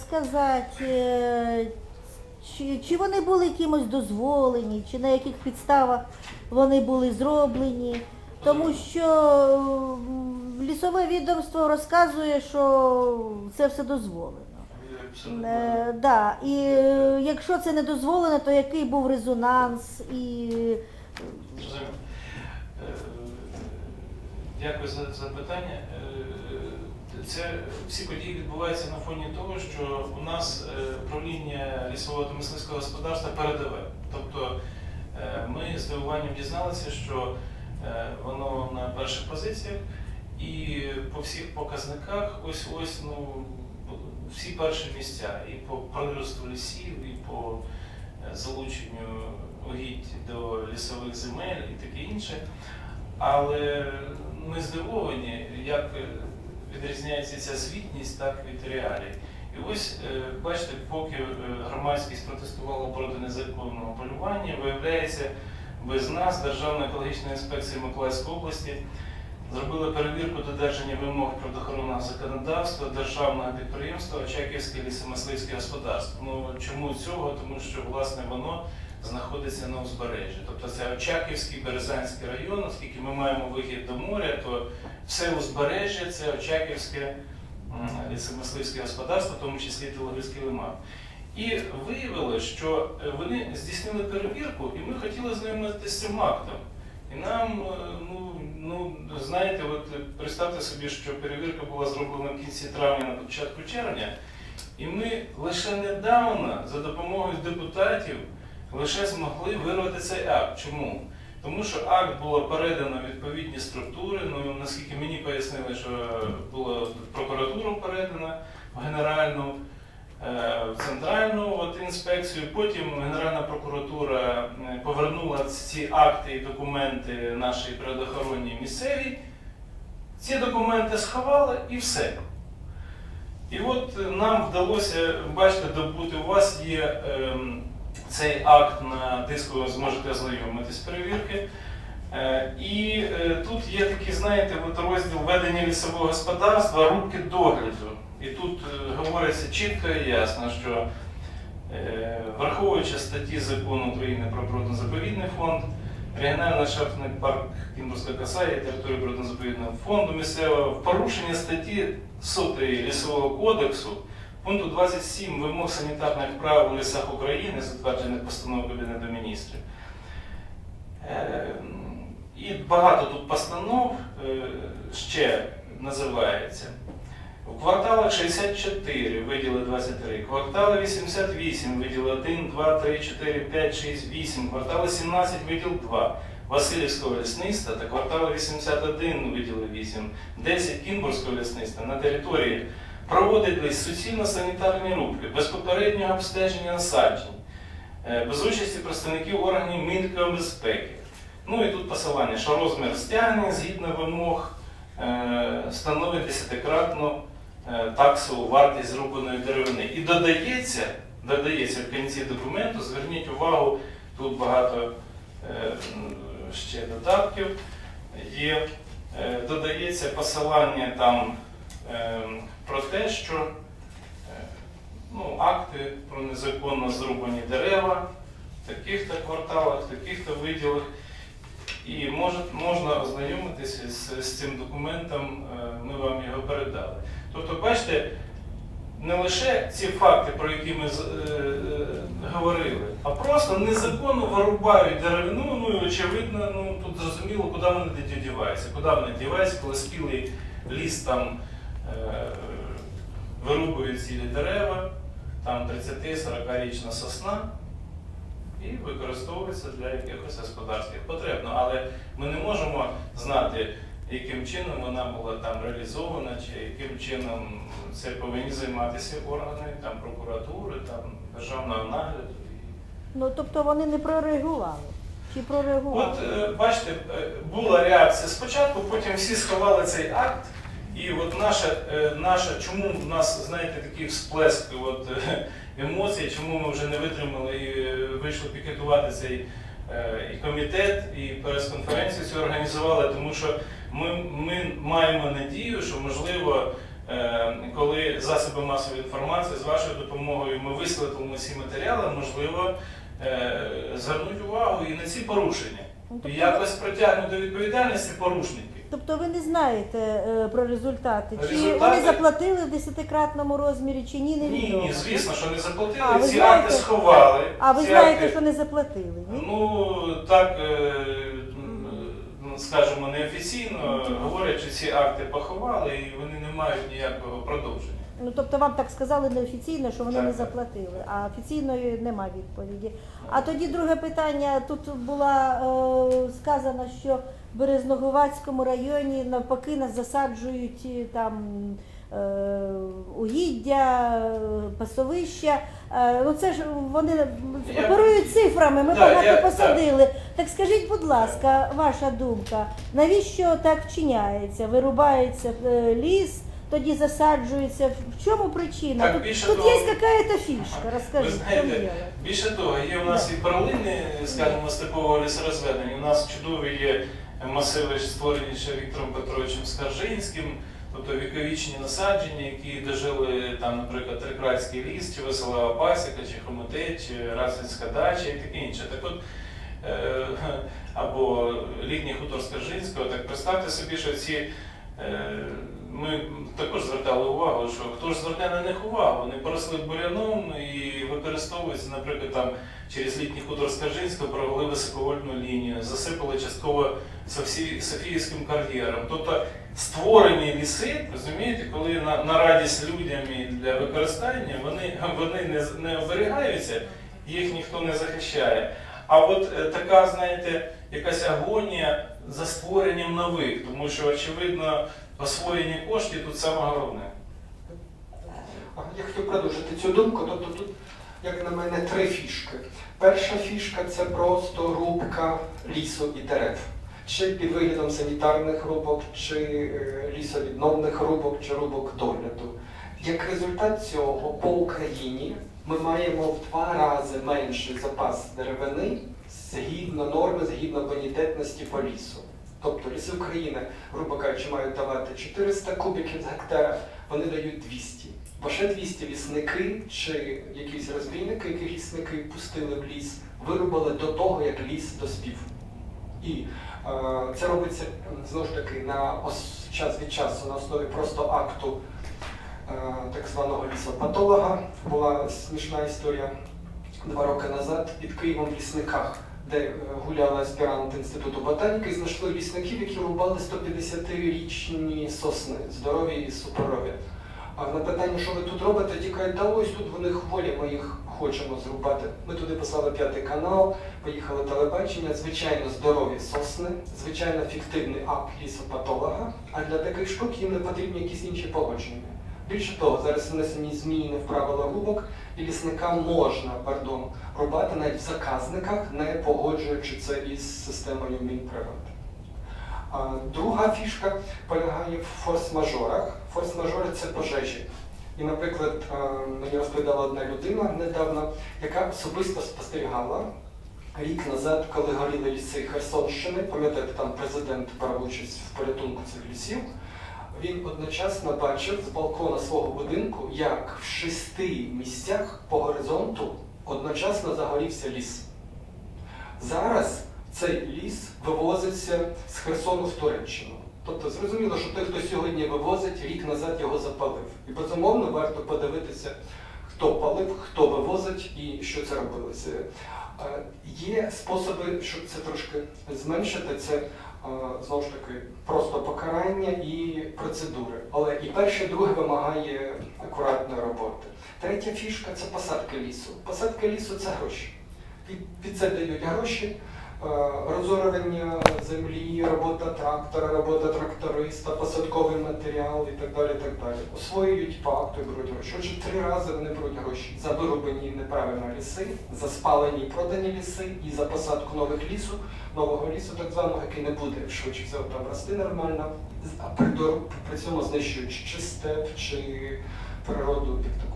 сказати, е, чи, чи вони були кимось дозволені, чи на яких підставах вони були зроблені. Тому що лісове відомство розказує, що це все дозволено. Е, да. І е, якщо це не дозволено, то який був резонанс і Е, Дякую за запитання. Це всі події відбуваються на фоні того, що у нас е, управління лісового та мисливського господарства передове. Тобто е, ми з здивуванням дізналися, що е, воно на перших позиціях і по всіх показниках ось ось ну всі перші місця і по приросту лісів, і по залученню угідь до лісових земель і таке інше. Але ми здивовані, як відрізняється ця звітність, так від реалій. І ось, е, бачите, поки е, громадськість протестувала проти незаконного полювання, виявляється, без нас Державна екологічна інспекція Миколаївської області зробила перевірку додержання вимог природоохоронного законодавства державного підприємства Очаківське лісомисливське господарство. Ну чому цього? Тому що власне воно знаходиться на узбережжі. Тобто це Очаківський Березанський район, оскільки ми маємо вихід до моря, то все узбережжя це Очаківське лісомисливське господарство, в тому числі Телегризький лиман. І виявилося, що е, вони здійснили перевірку, і ми хотіли знайомитися з цим актом. І нам, е, ну, ну знаєте, от представте собі, що перевірка була зроблена в кінці травня, на початку червня, і ми лише недавно за допомогою депутатів лише змогли вирвати цей акт. Чому? Тому що акт було передано відповідні структури. Ну наскільки мені пояснили, що було прокуратуру передано в генеральну, е, в центральну от, інспекцію. Потім Генеральна прокуратура е, повернула ці акти і документи нашій природоохоронній місцевій. Ці документи сховали і все. І от е, нам вдалося, бачите, добути, у вас є ем, цей акт на диску, зможете ознайомитись перевірки. Е, І е, тут є такий, знаєте, розділ ведення лісового господарства, рубки догляду. І тут е, говориться чітко і ясно, що враховуючи статті закону України про природно-заповідний фонд, регіональний ландшафтний парк Кімбурська коса є територією природно-заповідного фонду місцевого в порушення статті 100 Лісового кодексу пункту 27 вимог санітарних прав у лісах України, затверджених постановою Кабінету міністрів. Е, І багато тут постанов е, ще називається. В кварталах 64 виділи 23, квартали 88 виділи 1, 2, 3, 4, 5, 6, 8, квартали 17 виділ 2. Васильівського лісництва та квартали 81 виділи 8, 10 Кінбурського лісництва на території проводились суцільно-санітарні рубки без попереднього обстеження насаджень, е, без участі представників органів Мінекобезпеки. Ну і тут посилання, що розмір стягнень згідно вимог е, становить десятикратну е, таксову вартість зрубаної деревини. І додається, додається в кінці документу, зверніть увагу, тут багато ще додатків. Є, додається посилання там про те, що е, ну, акти про незаконно зрубані дерева в таких-то кварталах, в таких-то виділах. І може, можна ознайомитися з, з цим документом, е, ми вам його передали. Тобто, бачите, не лише ці факти, про які ми е, е, говорили, а просто незаконно вирубають деревину, ну і очевидно, ну тут зрозуміло, куди вони діваються. Куди вони діваються, коли спілий ліс там вирубують цілі дерева, там 30-40 річна сосна і використовується для якихось господарських потреб. Ну, але ми не можемо знати, яким чином вона була там реалізована, чи яким чином це повинні займатися органи там, прокуратури, там, державного нагляду. ну тобто вони не прореагували. Чи прореагували? От е, бачите, е, була реакція спочатку, потім всі сховали цей акт. І от наша, е, наша чому в нас, знаєте, такий всплеск от, е, емоцій, чому ми вже не витримали і е, вийшли пікетувати цей і комітет, і прес-конференцію цю організували, тому що ми, ми маємо надію, що можливо коли засоби масової інформації з вашою допомогою ми висвітлимо ці матеріали, можливо, звернуть увагу і на ці порушення. Ну, І якось притягнуть до відповідальності порушників. Тобто ви не знаєте е, про результати? Чи Результати- вони заплатили в десятикратному розмірі, чи ні, Ні, відомо. ні, звісно, що не заплатили, А, ви ці знаєте- акти сховали. А ви ці знаєте, акти- що не заплатили? Ні? Ну так, е, м, скажімо, неофіційно говорять, що ці акти поховали і вони не мають ніякого продовження. Ну тобто вам так сказали неофіційно, що вони не заплатили, а офіційної нема відповіді. А тоді друге питання. Тут була е, сказано, що в Березногувацькому районі навпаки нас засаджують е, там е, угіддя, е, пасовища. Е, ну це ж вони оперують цифрами. Ми Да, багато я- посадили. Так скажіть, будь ласка, ваша думка, навіщо так вчиняється? Вирубається е, ліс, тоді засаджується. В чому причина? Так, тут більше тут того- є якась фішка. Розкажіть, Ви знаєте, діло? Більше того, є у нас і перлини, скажімо, степового лісорозведення. У нас чудові є масиви, створені ще Віктором Петровичем Скаржинським, тобто віковічні насадження, які дожили там, наприклад, Трикратський ліс, чи Веселава Пасіка, чи Хромотей, чи Расинська дача і таке інше. Так от, е, або літній хутор Скаржинського, так представте собі, що ці. Е, Ми також звертали увагу, що хто ж зверне на них увагу, вони поросли буряном і використовуються, наприклад, там через літній хутор Скаржинського провели високовольтну лінію, засипали частково Софі- Софіївським кар'єром. Тобто створені ліси, розумієте, коли на, на радість людям і для використання вони, вони не, не оберігаються, їх ніхто не захищає. А от е, така, знаєте, якась агонія за створенням нових, тому що, очевидно, освоєння коштів тут саме головне. Я хотів продовжити цю думку. Тобто тут, як на мене, три фішки. Перша фішка це просто рубка лісу і дерев. Чи під виглядом санітарних рубок, чи е, лісовідновних рубок, чи рубок догляду. Як результат цього по Україні ми маємо в два рази менший запас деревини згідно норми, згідно бонітетності по лісу. Тобто ліси України, грубо кажучи, мають давати 400 кубиків з гектара, вони дають 200. Бо ще 200 лісники чи якісь розбійники, які лісники пустили в ліс, вирубали до того, як ліс доспів. І е, це робиться знову ж таки на ос- час від часу на основі просто акту так званого лісопатолога. Була смішна історія два роки назад під Києвом в лісниках, де е, гуляли аспіранти інституту ботаніки, і знайшли лісників, які рубали 150-річні сосни, здорові і суперові. А на питання, що ви тут робите, ті кажуть, та ось тут вони хворі, ми їх хочемо зрубати. Ми туди послали п'ятий канал, поїхали телебачення, звичайно, здорові сосни, звичайно, фіктивний акт лісопатолога, а для таких штук їм не потрібні якісь інші погодження. Більше того, зараз внесені зміни в правила рубок, і лісникам можна, пардон, рубати навіть в заказниках, не погоджуючи це із системою Мінприроди. А Друга фішка полягає в форс-мажорах. Форс-мажори це пожежі. І, наприклад, мені розповідала одна людина недавно, яка особисто спостерігала рік назад, коли горіли ліси Херсонщини, пам'ятаєте, там президент брав участь в порятунку цих лісів. Він одночасно бачив з балкона свого будинку, як в шести місцях по горизонту одночасно загорівся ліс. Зараз цей ліс вивозиться з Херсону в Туреччину. Тобто зрозуміло, що той, хто сьогодні вивозить, рік назад його запалив. І безумовно варто подивитися, хто палив, хто вивозить і що це робилося. Е, Є способи, щоб це трошки зменшити. Це знову ж таки просто покарання і процедури. Але і перше, і друге вимагає акуратної роботи. Третя фішка це посадки лісу. Посадка лісу це гроші. Під це дають гроші, е, землі, робота трактора, робота тракториста, посадковий матеріал і так далі. так далі. Освоюють по і беруть гроші. Отже, три рази вони беруть гроші за вирублені неправильно ліси, за спалені і продані ліси і за посадку нових лісу, нового лісу, так званого, який не буде швидше всього там рости нормально, а при, цьому знищуючи чи степ, чи природу як таку.